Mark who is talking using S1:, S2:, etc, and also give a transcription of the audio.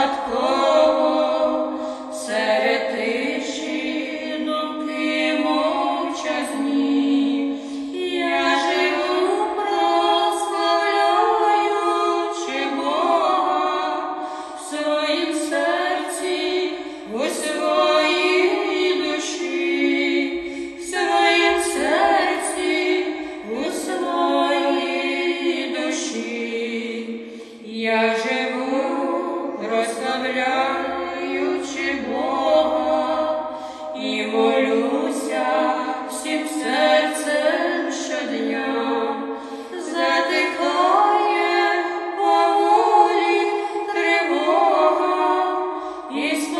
S1: загадково я живу, прославляючи в своїм серці, у своїй душі, в серці, у своїй душі. Я Es